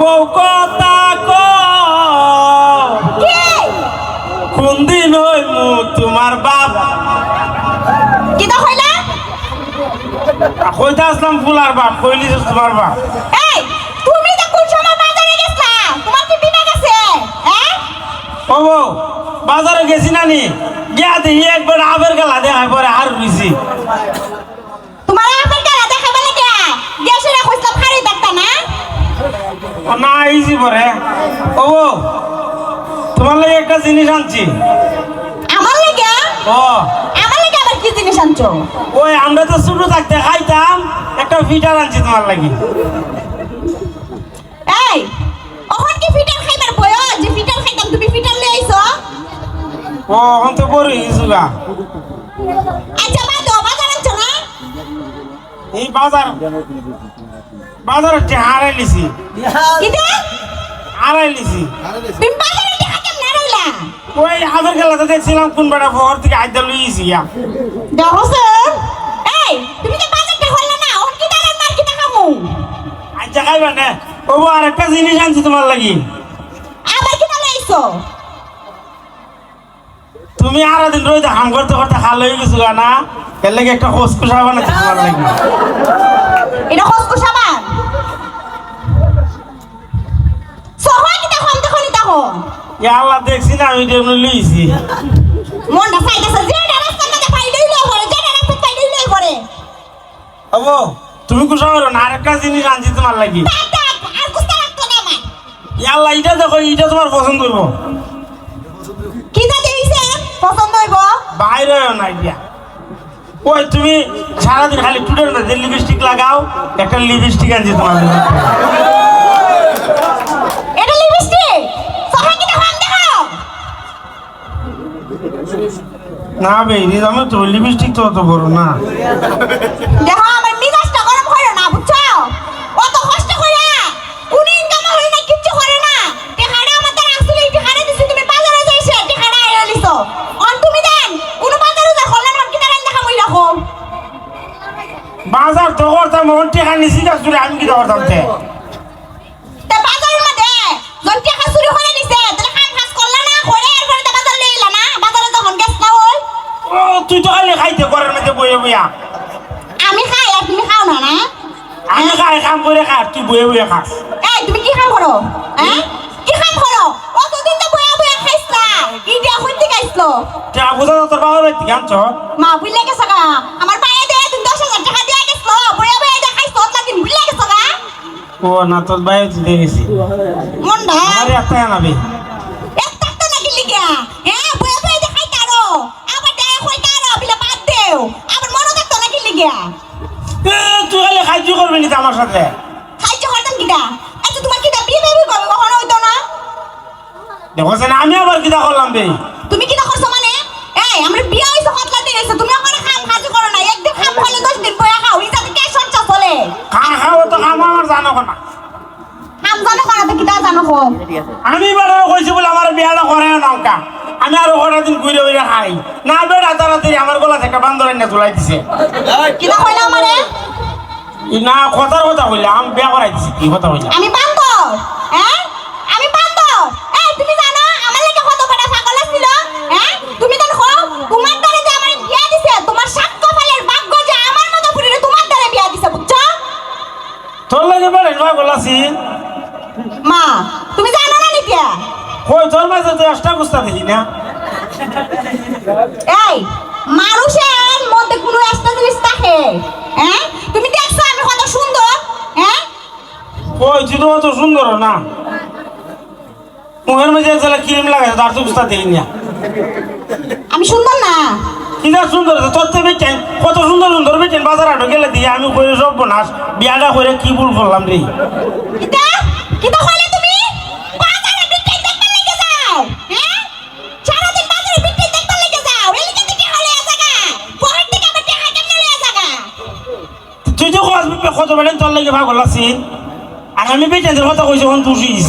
বউ কথা কোন দিন হইমু তোমার বাপ? কিটা কইলা? কইতে আসলাম ফুলার বাপ কইলি যে তোমার বাপ? এই তুমি তো কোন সময় বাজারে গেছলা? তোমার কি বিনা গেছে হ্যাঁ? ও বউ বাজারে গেছি নানি গিয়া দেখি একবার আবের গেলা দেখায় পরে আর রুইছি তোমার আপেল কেলা দেখাবে লাগে গেছে রে কইছলা ফাড়ি দেখতা না? না আইছি পরে। ও তোমার লাগে একটা জিনিস আনছি। আমার লাগে? ও। আমার লাগে আবার কি জিনিস আনছো? ওই আমরা তো ছোট থাকতে খাইতাম একটা ফিটার আনছি তোমার লাগি। এই ওখান কি ফিটার খাইবার বয়স? যে ফিটার খাইতাম তুমি ফিটার লই আইছো? ও এখন তো বড় গা আচ্ছা মা তো বাজার আনছো না? এই বাজার। বাজারে হারাই লিছি। কিটা হারাই লিছি। তুমি বাজারে টাকা কেমনে রইলা ওই আবের গেলাতে দেখছিলাম কোন বেটা ফহর থেকে আইদা লইছি ইয়া। দেখছ এই তুমি তো বাজারটা হইলা না ওখান কি দাঁড়ান মার কি আচ্ছা না। ও বউ, আর একটা জিনিস আনছি তোমার লাগি। আবার কি তুমি আর দিন রইতে হাম করতে করতে হাল হয়ে গেছো না? এর লাগে একটা খোসখুসা বানাচ্ছি তোমার লাগি। এটা খসখস সাবান। সহায় কি দেখো দেখো নি দেখো ইয়া আল্লাহ দেখছি না আমি এমনি লইছি। মনটা চাইতেছে যে রাস্তার মধ্যে পাই দিলে পরে যে রাস্তা পাই পরে ও বউ, তুমি কুসা করো না আর একটা জিনিস আনছি তোমার লাগি। আর কুস্তা রাখতো না আমার। ইয়া আল্লাহ এটা দেখো এটা তোমার পছন্দ হইব। কি যা দিয়েছে পছন্দ হইব? বাইরে না দিয়া। ওই তুমি সারাদিন খালি টুটের মধ্যে লিপস্টিক লাগাও একটা লিপস্টিক আনছি তোমার না বে আমি তো লিপস্টিক তো অত বড় না। দেখো আমার বাজার তো করতাম ওর টেকা নিছি গাছ জুড়ে আমি কি করতাম তে চুরি তুই খালি খাইতে মধ্যে বইয়ে বইয়া। আমি খাই আর তুমি খাও না না? আমি খাই কাম করে তুই বইয়ে বইয়ে খাস। এই তুমি কি কাম করো? হ্যাঁ কি কাম করো? অতদিন তো বয়া বয়া খাইছলা কি দিয়া হইতে গাইছলো টেকা বোঝা তোর বাবার বাড়ি থেকে মা বুঝলে গেছো গা? আমার পায়ে দে তুমি দশ হাজার টাকা দিয়ে গেছো বয়া বয়া দেখাইছো তোর দিন বুঝলে গেছো গা ও না তোর বাইরে দিয়ে গেছি। মন্ডা! আমার একটা আনাবি এক টাকা নাকি লিগা? হ্যাঁ বয়া বয়া দেখাই তারো। আবার দেয় হই তারো বিলে বাদ দেও। আবার মনে থাকতো নাকি লিগা? এ, তুই খালি খাইতে করবি নি তো আমার সাথে? খাইছো হরতাম কিটা? আচ্ছা তোমার কিটা বিয়ে বেবি করবে কখনো হইতো না? দেখো আমি আবার কিতা করলাম বে। জানো না কিটা জানো আমি বেড়া কইছি বলে আমার বিয়াটা করে না আমি আরও কটা দিন ঘুরে ঘুরে খাই। না বেড়া তাড়াতাড়ি আমার গলা থেকে বান্দর এনে তুলাই দিছে। কিটা কইলা আমারে না কথার কথা বললে আমি বিয়া করাই দিছি কি কথা কইলা? আমি বান্দর হ্যাঁ আমি বান্দর এই তুমি জানো আমার লাগে কত বড় পাগল ছিল হ্যাঁ তুমি তো দেখো তোমার দ্বারা যে আমার বিয়া দিছে তোমার সাক্ষ্য ফলের ভাগ্য যে আমার মতো পুরিরে তোমার দ্বারা বিয়া দিছে বুঝছ তোর লাগে বেড়ে নয় বলাছি মা তুমি জানো না নিতিয়া কই তোর মাঝে তো একটা গুস্তা দেখি না। এই মানুষের মধ্যে কোনো একটা জিনিস থাকে। হ্যাঁ? তুমি দেখছ আমি কত সুন্দর হ্যাঁ? কই তুই তো সুন্দর না। মুখের মধ্যে তাহলে ক্রিম লাগাই তার তো গুস্তা দেখি না। আমি সুন্দর না। কি সুন্দর আছে, তোর তো বেচেন কত সুন্দর সুন্দর বেচেন বাজার হাটে গেলে দিয়ে আমি করে সব বোনাস বিয়াটা করে কি ভুল করলাম রে? কিতা? কিতা হ্যাঁ? তুই তো কত বেড়েন তোর লাগে ভাগ হলাছি আর আমি বেচেন কথা কইছি তুই শিখিস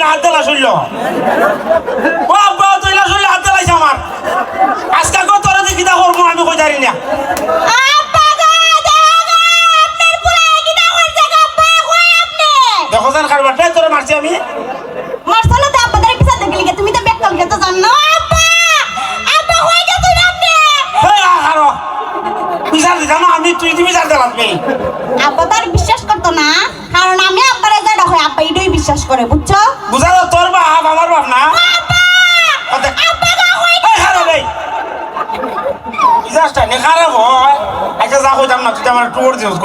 তুমি হাত দেলা শুনল। ও আব্বা না শুনলে হাত দেলাইছে আমার। আজকে কো তোরা দেখি করব আমি কই জানি না। কি না দেখো জান খারবার তাই তোরা মারছি আমি। মারছালা তো আব্বা দাঁড়িয়ে পিছন দেখলি তুমি তো বেকাল গে তো জানো আব্বা আব্বা কই গেছো আপনি? বিচার দিতাম আমি তুই তুমি বিচার দিলাম নেই বিশ্বাস করে বুঝছ? বুঝা তো তোর বাপ আমার বাপ না? নে আচ্ছা। না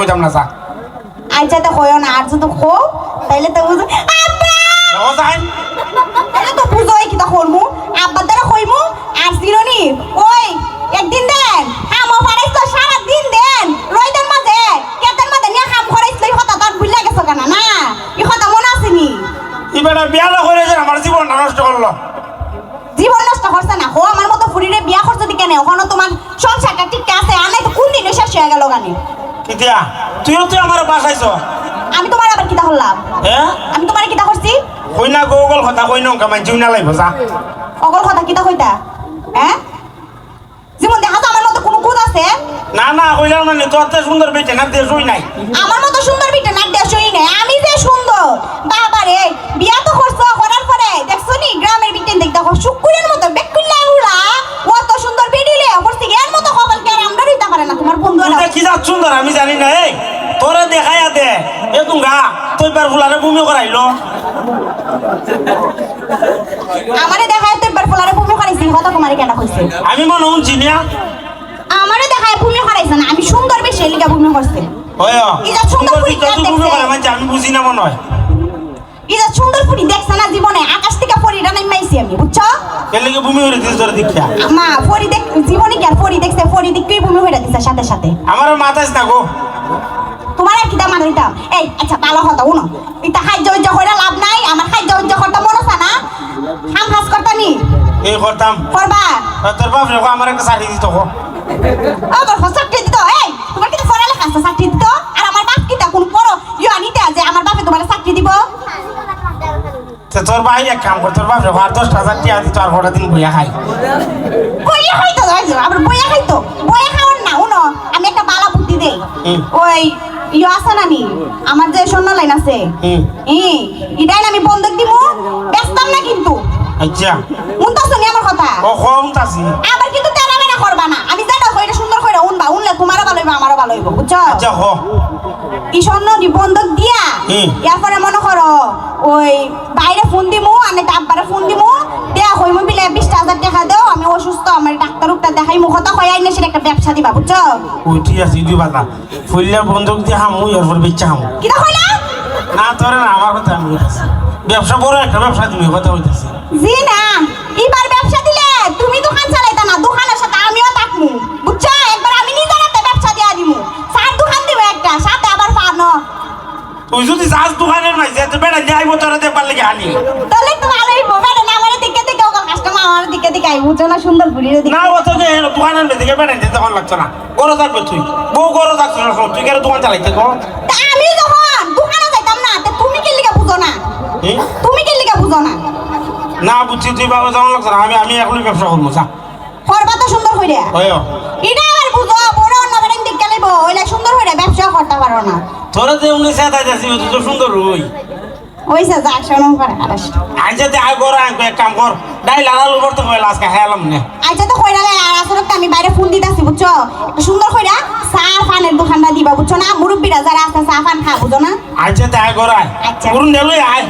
তো না যা। আচ্ছা তো কইও না আর যদি খো তাইলে তো বুঝো তাহলে তো বুঝোই কি তা করমু আব্বার দ্বারা কইমু আর জিরনি ওই একদিন দেন হাম ফারাইছ তো সারা দিন দেন রইদের মাঝে কেতের মাঝে নিয়ে হাম ফারাইছ লই হতা তার ভুলে গেছো কেন না ই কথা মনে আসেনি এবারে বিয়াটা করে যে আমার জীবনটা নষ্ট করল। জীবন নষ্ট করছে না। হো আমার মতো ফুরিরে বিয়া করছে দিকে নেই ওখানে তোমার সংসারটা ঠিক আছে নাই তো কোন দিন শেষ হয়ে গেল গানে? কিতিয়া? তুইও তুই আমার বাসাইছ। আমি তোমার আবার কিতা হলাম হ্যাঁ আমি তোমার কিতা করছি? কই না গৌগল কথা কই নঙ্কা মানছি না লাগবো যা। অগল কথা কিতা কইতা? হ্যাঁ যেমন দেখা কুদ আছে? না না কইলাম মানে তোর তো সুন্দর বেটে না দেশ হই নাই। আমার মতো সুন্দর বিটে না দেশই নেই। আমি যে সুন্দর বাবা রে বিয়া তো করছ করার পরে দেখছ নি গ্রামের বিটে দেখ দেখো শুকুরের মতো বেকুল্লা উড়া ও তো সুন্দর বেডিলে করছে এর মতো কপাল কে আর আমরা রইতে পারে না তোমার বন্ধু তুই কি যা সুন্দর আমি জানি না এই তোরে দেখাইয়া দে। এ তুঙ্গা তুই বার ফুলারে বমি করাইলো। আমারে দেখায় তো একবার ফলারে ভূমি করাইছি কথা তোমার কেন কইছে? আমি মনে শুনছি না আমারে দেখায় ভূমি করাইছে না আমি সুন্দর বেশি লিগা ভূমি করছে। হয় এটা সুন্দর সুন্দর করে দিকটা তুই বমি দেখছে। করে মানছি বুঝি না মনে হয়। এটা সুন্দর ফুটি দেখছে না জীবনে আকাশ থেকে ফরিটা নামাইছি আমি বুঝছ? এর লেগে বমি করে দিস তোর দীক্ষা মা ফরি দেখ জীবনে কি আর ফরি দেখছে? ফরি দিকই ভূমি হইরা দিছে সাথে সাথে। আমার মাথাস না গো। তোমার আর কি দাম দিতাম? এই আচ্ছা ভালো কথা উনো এটা খাদ্য উজ্জ লাভ নাই আমার খাদ্য উজ্জ করতে মন আছে না হাম হাস করতানি এই করতাম করবা তোর বাপ রেখো আমার একটা শাড়ি দিত গো আমার চাকরি দিত এই তোমার কিন্তু পড়ালেখা আছে চাকরি দিত আর আমার বাপ কিতা কোন পড়ো ইয়া নিতে যে আমার বাপে তোমার চাকরি দিব। তো তোর ভাই এক কাম কর তোর বাপ রেখো আর দশ হাজার টিয়া দিত আর কটা দিন বইয়া খাই। বইয়া খাইতো আবার বইয়া খাইতো বইয়া খাওয়ার না। উনো আমি একটা বালা বুদ্ধি দেই। ওই ইয়ে আছে না নি? আমার যে শূন্য লাইন আছে। ই ইটাই আমি বন্ধক দিমু। ব্যস্তাম না কিন্তু? আচ্ছা। কথা। ও কম তাসি আবার কিন্তু তেরা বেনা করবা না। আমি যেটা কইটা সুন্দর কইরা উনবা। উনলে তোমারও ভালো হইব আমারও ভালো হইব বুঝছ? আচ্ছা হ। ই স্বর্ণ নি দিয়া এরপরে মনে করো ওই বাইরে ফোন দিমু আমি আব্বারে ফোন দিমু দেয়া হইমু বিলে বিশ হাজার টাকা দাও আমি অসুস্থ আমার ডাক্তার উক্তার দেখাই মুখ কথা কই আইনে সেটা একটা ব্যবসা দিবা বুঝছ? ওই ঠিক আছে দুই বাতা ফুললে বন্ধুক দিয়ে হামু এরপর বেচা হামু কিটা কইলা? না তোরে না আমার কথা আমি ব্যবসা বড় একটা ব্যবসা তুমি কথা জি না এবার আনি তাহলে তো ভালোই হবে না আমার দিকে দিকে কাস্টমার আমার দিকে দিকে আই বুঝছ না? সুন্দর দিকে না অত যে দোকানের দিকে যেতে তখন লাগছে না। গরো থাকবে তুই। বউ গরো থাকছে না তুই কেন দোকান চালাইতে গো? আমি যখন দোকানে যাইতাম না তা তুমি কি লিগা বুঝো না? তুমি কি লিগা বুঝো না? না বুঝছি তুই বাবা যেমন লাগছে না। আমি আমি এখনই ব্যবসা করব যা। করবা তো সুন্দর হইরা। হয়। এটা আবার বুঝো বড় অন্য বেড়েন দিক গেলে সুন্দর হইরা ব্যবসা করতে পারো না। তোরা যে উনি সেটাই যাচ্ছি তুই তো সুন্দর হই। ওইসা যা শোনো করে আলাস আইজা তে আয় গরো আয় এক কাম কর। ডাইল আনালু তো কইলা আজকে হেলাম নে। আইজা তো কইরালে আর আসলে আমি বাইরে ফোন দিতাছি বুঝছ? সুন্দর কইরা চা পানের দোকানটা দিবা বুঝছ না? মুরব্বীরা যারা আছে চা পান খা বুঝো না? আইজা তে আয় গরো আয়। আচ্ছা। করুন নেলই আয়।